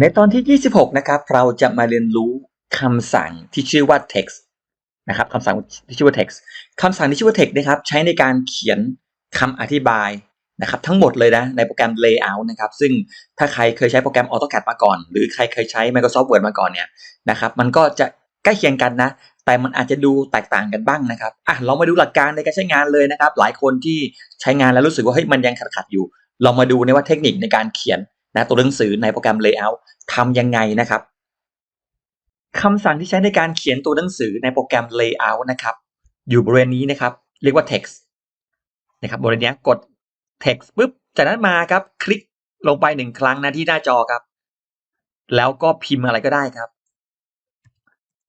ในตอนที่ 26 นะครับ เราจะมาเรียนรู้คำสั่งที่ชื่อว่า text นะครับคำสั่งที่ชื่อว่า text คำสั่งที่ชื่อว่า text นะครับ ใช้ในการเขียนคำอธิบายนะครับทั้งหมดเลยนะในโปรแกรม layout นะครับซึ่งถ้าใครเคยใช้โปรแกรม AutoCAD มาก่อน หรือใครเคยใช้ Microsoft Word มาก่อนเนี่ยนะครับมันก็จะใกล้เคียงกันนะ แต่มันอาจจะดูแตกต่างกันบ้างนะครับอะเรามาดูหลักการในการใช้งานเลยนะครับ หลายคนที่ใช้งานแล้วรู้สึกว่าเฮ้ยมันยังขัดๆอยู่ เรามาดูในว่าเทคนิคในการเขียน นะตัวหนังสือในโปรแกรม layout ทำยังไงนะครับคำสั่งที่ใช้ในการเขียนตัวหนังสือในโปรแกรม layout นะครับ อยู่บริเวณนี้นะครับ เรียกว่า text นะครับบริเวณนี้กด text ปุ๊บจากนั้นมาครับ คลิกลงไปหนึ่งครั้งนะที่หน้าจอครับ แล้วก็พิมพ์อะไรก็ได้ครับ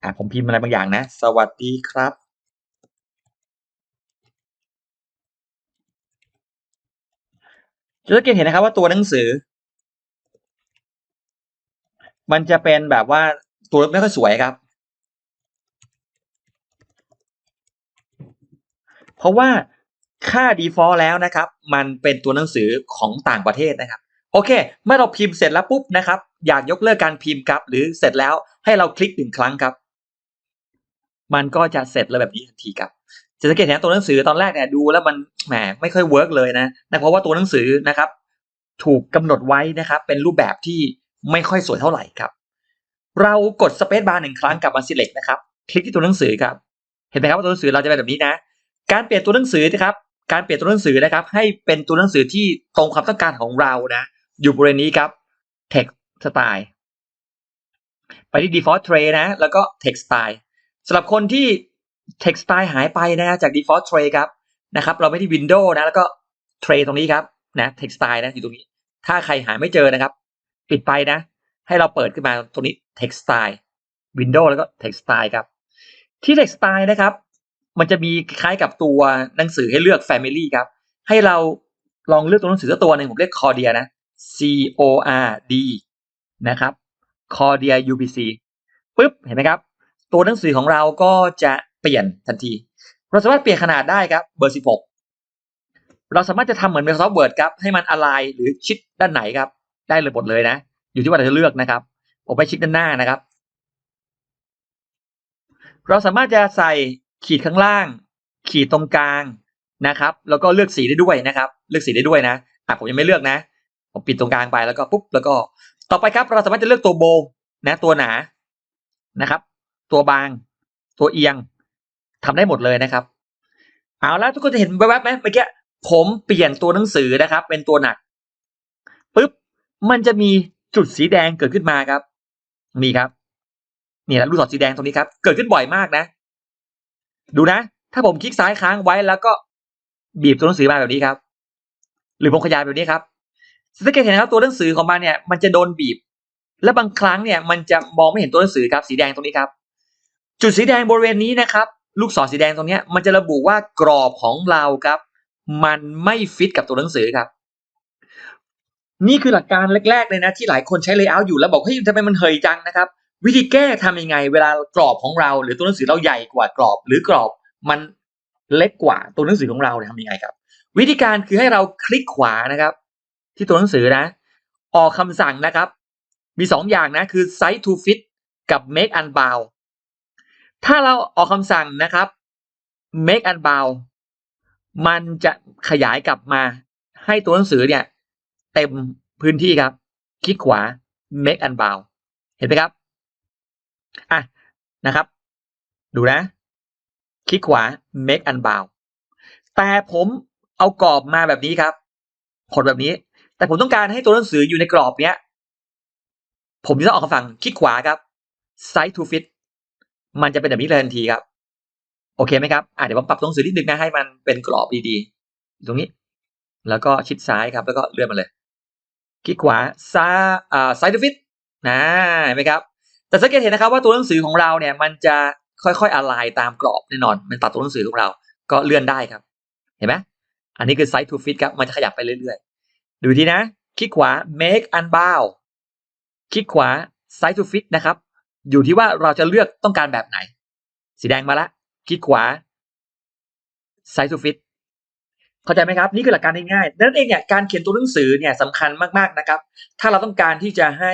อ่าผมพิมพ์อะไรบางอย่างนะ สวัสดีครับ จะสังเกตเห็นนะครับว่าตัวหนังสือ มันจะเป็นแบบว่าตัวไม่ค่อยสวยครับ เพราะว่าค่า default แล้วนะครับ มันเป็นตัวหนังสือของต่างประเทศนะครับ โอเค เมื่อเราพิมพ์เสร็จแล้วปุ๊บนะครับ อยากยกเลิกการพิมพ์ครับ หรือเสร็จแล้วให้เราคลิกหนึ่งครั้งครับ มันก็จะเสร็จเลยแบบนี้ทันทีครับ จะสังเกตเห็นตัวหนังสือตอนแรกเนี่ยดูแล้วมันแหมไม่ค่อยเวิร์กเลยนะนะเพราะว่าตัวหนังสือนะครับ ถูกกำหนดไว้นะครับ เป็นรูปแบบที่ ไม่ค่อยสวยเท่าไหร่ครับ เรากด Space Bar หนึ่งครั้งกับมา Select นะครับ คลิกที่ตัวหนังสือครับ เห็นไหมครับว่าตัวหนังสือเราจะเป็นแบบนี้นะ การเปลี่ยนตัวหนังสือนะครับ การเปลี่ยนตัวหนังสือนะครับ ให้เป็นตัวหนังสือที่ตรงความต้องการของเรานะ อยู่บริเวณนี้ครับ Text Style ไปที่ Default Tray นะ แล้วก็ Text Style สำหรับคนที่ Text Style หายไปนะจาก Default Tray ครับนะครับ เราไม่ที่ Window นะ แล้วก็ Tray ตรงนี้ครับนะ Text Style นะอยู่ตรงนี้ ถ้าใครหาไม่เจอนะครับ ปิดไปนะ ให้เราเปิดขึ้นมาตรงนี้ Text Style Window แล้วก็ Text Style ครับ ที่ Text Style นะครับ มันจะมีคล้ายกับตัวหนังสือให้เลือก Family ครับ ให้เราลองเลือกตัวหนังสือสักตัวหนึ่งผมเรียก Cordia นะ C O R D นะครับ Cordia UPC ปุ๊บ เห็นไหมครับ ตัวหนังสือของเราก็จะเปลี่ยนทันที เราสามารถเปลี่ยนขนาดได้ครับ เบอร์ 16 เราสามารถจะทำเหมือน Microsoft Word ครับ ให้มัน align หรือชิดด้านไหนครับ ได้เลยหมดเลยนะ อยู่ที่ว่าเราจะเลือกนะครับ ผมไปชิดด้านหน้านะครับ เราสามารถจะใส่ขีดข้างล่าง ขีดตรงกลางนะครับ แล้วก็เลือกสีได้ด้วยนะครับ เลือกสีได้ด้วยนะอะผมยังไม่เลือกนะ ผมปิดตรงกลางไปแล้วก็ปุ๊บแล้วก็ ต่อไปครับ เราสามารถจะเลือกตัวโบนะ ตัวหนานะครับ ตัวบาง ตัวเอียงทำได้หมดเลยนะครับเอาละทุกคนจะเห็นแวบๆไหมเมื่อกี้ผมเปลี่ยนตัวหนังสือนะครับ เป็นตัวหนัก มันจะมีจุดสีแดงเกิดขึ้นมาครับ มีครับ เนี่แหละลูกศรสีแดงตรงนี้ครับ เกิดขึ้นบ่อยมากนะ ดูนะ ถ้าผมคลิกซ้ายค้างไว้แล้วก็บีบตัวหนังสือมาแบบนี้ครับ หรือผมขยายแบบนี้ครับสังเกตเห็นนะครับตัวหนังสือของมันเนี่ยมันจะโดนบีบ และบางครั้งเนี่ย มันจะมองไม่เห็นตัวหนังสือครับสีแดงตรงนี้ครับ จุดสีแดงบริเวณนี้นะครับ ลูกศรสีแดงตรงนี้มันจะระบุว่ากรอบของเราครับ มันไม่ฟิตกับตัวหนังสือครับ นี่คือหลักการแรกๆเลยนะ ที่หลายคนใช้ layout อยู่แล้วบอกเฮ้ยทำไมมันเหยจังนะครับ วิธีแก้ทำยังไง เวลากรอบของเรา หรือตัวหนังสือเราใหญ่กว่ากรอบ หรือกรอบมันเล็กกว่าตัวหนังสือของเราเนี่ยทำยังไงครับ วิธีการคือให้เราคลิกขวานะครับ ที่ตัวหนังสือนะ ออกคำสั่งนะครับ มีสองอย่างนะคือ size to fit กับ make unbound ถ้าเราออกคำสั่งนะครับ make unbound มันจะขยายกลับมาให้ตัวหนังสือเนี่ย เต็มพื้นที่ครับ คลิกขวา make unbound เห็นไหมครับอะนะครับ ดูนะ คลิกขวา make unbound แต่ผมเอากรอบมาแบบนี้ครับขดแบบนี้ แต่ผมต้องการให้ตัวหนังสืออยู่ในกรอบเนี้ย ผมจะต้องออกคำสั่งคลิกขวาครับ size to fit มันจะเป็นแบบนี้เลยทันทีครับ โอเคไหมครับอะเดี๋ยวผมปรับตัวหนังสือนิดนึงนะให้มันเป็นกรอบดีๆตรงนี้ แล้วก็ชิดซ้ายครับ แล้วก็เลื่อนมาเลย คลิกขวาซ้าอ่า size to fit นะเห็นไหมครับ แต่สังเกตเห็นนะครับว่าตัวหนังสือของเราเนี่ยมันจะค่อยๆอะไลน์ตามกรอบแน่นอน มันตัดตัวหนังสือของเรา ก็เลื่อนได้ครับ เห็นไหมอันนี้คือ size to fit ครับมันจะขยับไปเรื่อยๆ ดูทีนะ คลิกขวา make unbound คลิกขวา size to fit นะครับ อยู่ที่ว่าเราจะเลือกต้องการแบบไหน สีแดงมาละ คลิกขวา size to fit เข้าใจไหมครับ นี่คือหลักการง่ายๆดังนั้นเองเนี่ยการเขียนตัวหนังสือเนี่ยสำคัญมากๆนะครับ ถ้าเราต้องการที่จะให้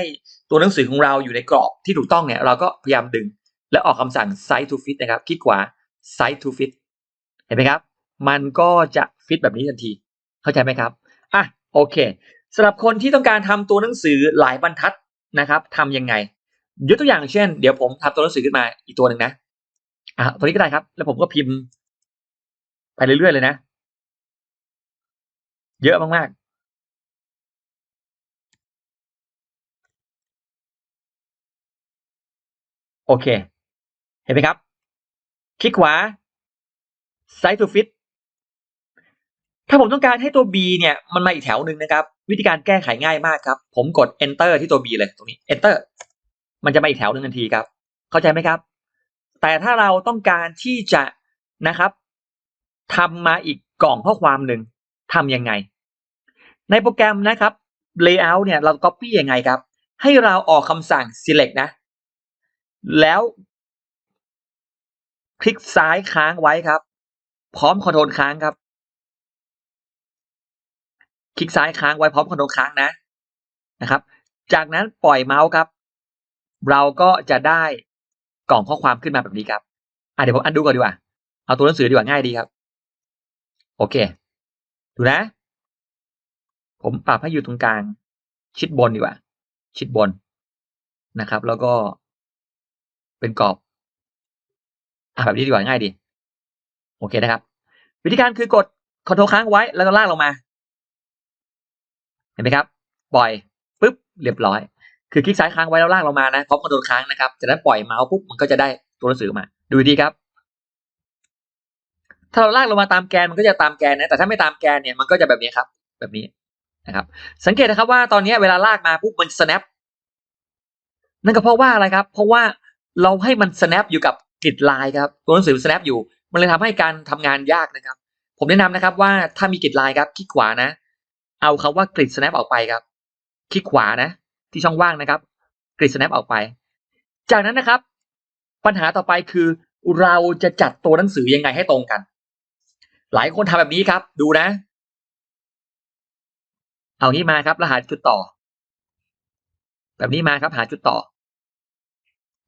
ตัวหนังสือของเราอยู่ในกรอบที่ถูกต้องเนี่ยเราก็พยายามดึง และออกคำสั่ง size to fit นะครับคลิกขวา size to fit เห็นไหมครับ มันก็จะฟิตแบบนี้ทันที เข้าใจไหมครับอะโอเคสำหรับคนที่ต้องการทำตัวหนังสือหลายบรรทัดนะครับทำยังไงยกตัวอย่างเช่น เดี๋ยวผมทำตัวหนังสือขึ้นมาอีกตัวหนึ่งนะอะตัวนี้ก็ได้ครับ แล้วผมก็พิมพ์ ไปเรื่อยๆเลยนะ เยอะมาก ๆโอเค เห็นไหมครับ คลิกขวา Size to fit ถ้าผมต้องการให้ตัว B เนี่ย มันมาอีกแถวหนึ่งนะครับ วิธีการแก้ไขง่ายมากครับ ผมกด enter ที่ตัว B เลยตรงนี้ enter มันจะมาอีกแถวหนึ่งทันทีครับ เข้าใจไหมครับ แต่ถ้าเราต้องการที่จะนะครับทำมาอีกกล่องข้อความหนึ่ง ทำยังไง ในโปรแกรมนะครับ layout เนี่ยเรา copy ยังไงครับ ให้เราออกคำสั่ง select นะ แล้วคลิกซ้ายค้างไว้ครับ พร้อมคอนโทรลค้างครับ คลิกซ้ายค้างไว้พร้อมคอนโทรลค้างนะนะครับ จากนั้นปล่อยเมาส์ครับ เราก็จะได้กล่องข้อความขึ้นมาแบบนี้ครับอะเดี๋ยวผมอันดูก่อนดีกว่า เอาตัวหนังสือดีกว่าง่ายดีครับ โอเค ดูนะ ผมปรับให้อยู่ตรงกลาง ชิดบนดีกว่า ชิดบนนะครับ แล้วก็เป็นกรอบอะแบบนี้ดีกว่าง่ายดี โอเคนะครับ วิธีการคือกดคอนโทรลค้างไว้แล้วก็ลากลงมา เห็นไหมครับ ปล่อยปุ๊บเรียบร้อย คือคลิกซ้ายค้างไว้แล้วลากลงมานะพร้อมคอนโทรลค้างนะครับจากนั้นปล่อยเมาส์ปุ๊บมันก็จะได้ตัวหนังสือมา ดูดีครับ ถ้าเราลากลงมาตามแกนมันก็จะตามแกนนะแต่ถ้าไม่ตามแกนเนี่ยมันก็จะแบบนี้ครับ แบบนี้นะครับ สังเกตนะครับว่าตอนนี้เวลาลากมาปุ๊บมัน snap นั่นก็เพราะว่าอะไรครับ เพราะว่าเราให้มัน snap อยู่กับกริดลายครับตัวหนังสือ snap อยู่ มันเลยทำให้การทำงานยากนะครับ ผมแนะนำนะครับว่าถ้ามีกริดลายครับคลิกขวานะ เอาคำว่ากริด snap ออกไปครับ คลิกขวานะ ที่ช่องว่างนะครับกริด snap ออกไป จากนั้นนะครับ ปัญหาต่อไปคือเราจะจัดตัวหนังสือยังไงให้ตรงกัน หลายคนทำแบบนี้ครับ ดูนะ เอางี้มาครับแล้วหาจุดต่อ แบบนี้มาครับ หาจุดต่อ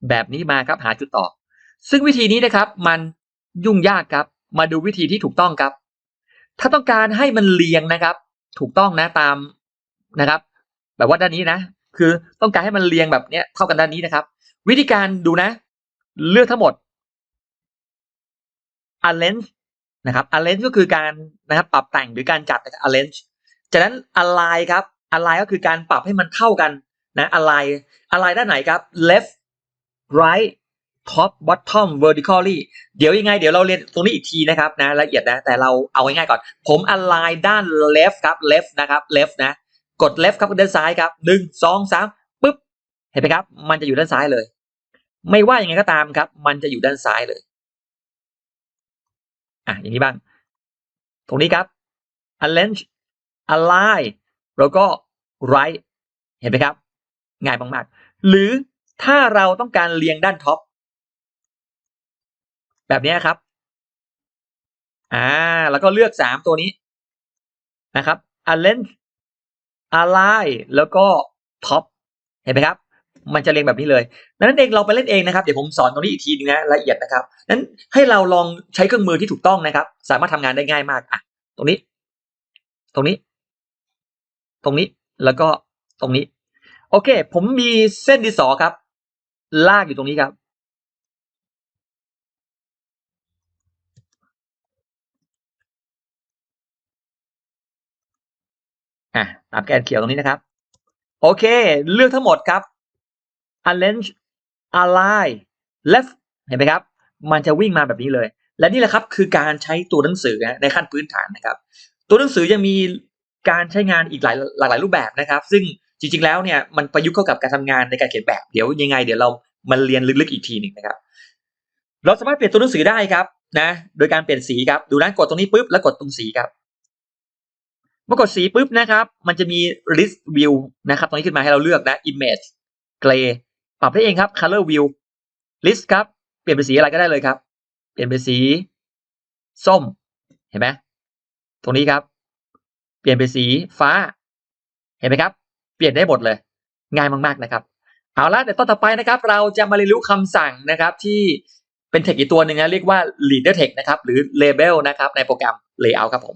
แบบนี้มาครับ หาจุดต่อ ซึ่งวิธีนี้นะครับ มันยุ่งยากครับ มาดูวิธีที่ถูกต้องครับ ถ้าต้องการให้มันเรียงนะครับ ถูกต้องนะตามนะครับ แบบว่าด้านนี้นะ คือต้องการให้มันเรียงแบบเนี้ยเท่ากันด้านนี้นะครับ วิธีการดูนะ เลือกทั้งหมด arrange นะครับ arrange ก็คือการนะครับปรับแต่งหรือการจัด arrange จากนั้น align ครับ align ก็คือการปรับให้มันเท่ากันนะ align align ด้านไหนครับ left right top bottom vertically เดี๋ยวยังไง เดี๋ยวเราเรียนตรงนี้อีกทีนะครับนะละเอียดนะ แต่เราเอาง่ายๆก่อน ผม align ด้าน left ครับ left นะครับ left นะ กด left ครับด้านซ้ายครับหนึ่งสองสามปึ๊บ เห็นไหมครับ มันจะอยู่ด้านซ้ายเลย ไม่ว่ายังไงก็ตามครับ มันจะอยู่ด้านซ้ายเลย อะอย่างนี้บ้าง ตรงนี้ครับ arrange align แล้วก็ right เห็นไหมครับ ง่ายมากๆ หรือถ้าเราต้องการเรียงด้านท็อปแบบนี้ครับ อ่า แล้วก็เลือกสามตัวนี้นะครับ arrange align แล้วก็ท็อปเห็นไหมครับ มันจะเรียงแบบนี้เลยดังนั้นเองเราไปเล่นเองนะครับ เดี๋ยวผมสอนตรงนี้อีกทีนึงนะละเอียดนะครับ นั้นให้เราลองใช้เครื่องมือที่ถูกต้องนะครับ สามารถทำงานได้ง่ายมากอะตรงนี้ ตรงนี้ ตรงนี้ แล้วก็ตรงนี้ โอเค ผมมีเส้นดินสอครับ ลากอยู่ตรงนี้ครับ อะตามแกนเขียวตรงนี้นะครับ โอเค เลือกทั้งหมดครับ arrange align left เห็นไหมครับ มันจะวิ่งมาแบบนี้เลย และนี่แหละครับคือการใช้ตัวหนังสือในขั้นพื้นฐานนะครับ ตัวหนังสือยังมีการใช้งานอีกหลายหลากหลายรูปแบบนะครับ ซึ่งจริง ๆ แล้วเนี่ยมันประยุกต์เข้ากับการทำงานในการเขียนแบบ เดี๋ยวยังไง เดี๋ยวเรามาเรียนลึกๆอีกทีหนึ่งนะครับ เราสามารถเปลี่ยนตัวหนังสือได้ครับนะ โดยการเปลี่ยนสีครับ ดูนะกดตรงนี้ปุ๊บแล้วกดตรงสีครับเมื่อกดสีปุ๊บนะครับ มันจะมี list view นะครับ ตรงนี้ขึ้นมาให้เราเลือกนะ image gray ปรับได้เองครับ color view list ครับ เปลี่ยนเป็นสีอะไรก็ได้เลยครับ เปลี่ยนเป็นสี ส้ม เห็นไหมตรงนี้ครับ เปลี่ยนเป็นสีฟ้า เห็นไหมครับ เปลี่ยนได้หมดเลย ง่ายมาก ๆนะครับ เอาละเดี๋ยวตอนต่อไปนะครับ เราจะมาเรียนรู้คำสั่งนะครับที่เป็นเทคอีกตัวหนึ่งนะเรียกว่า leader text นะครับหรือ label นะครับในโปรแกรม layout ครับผม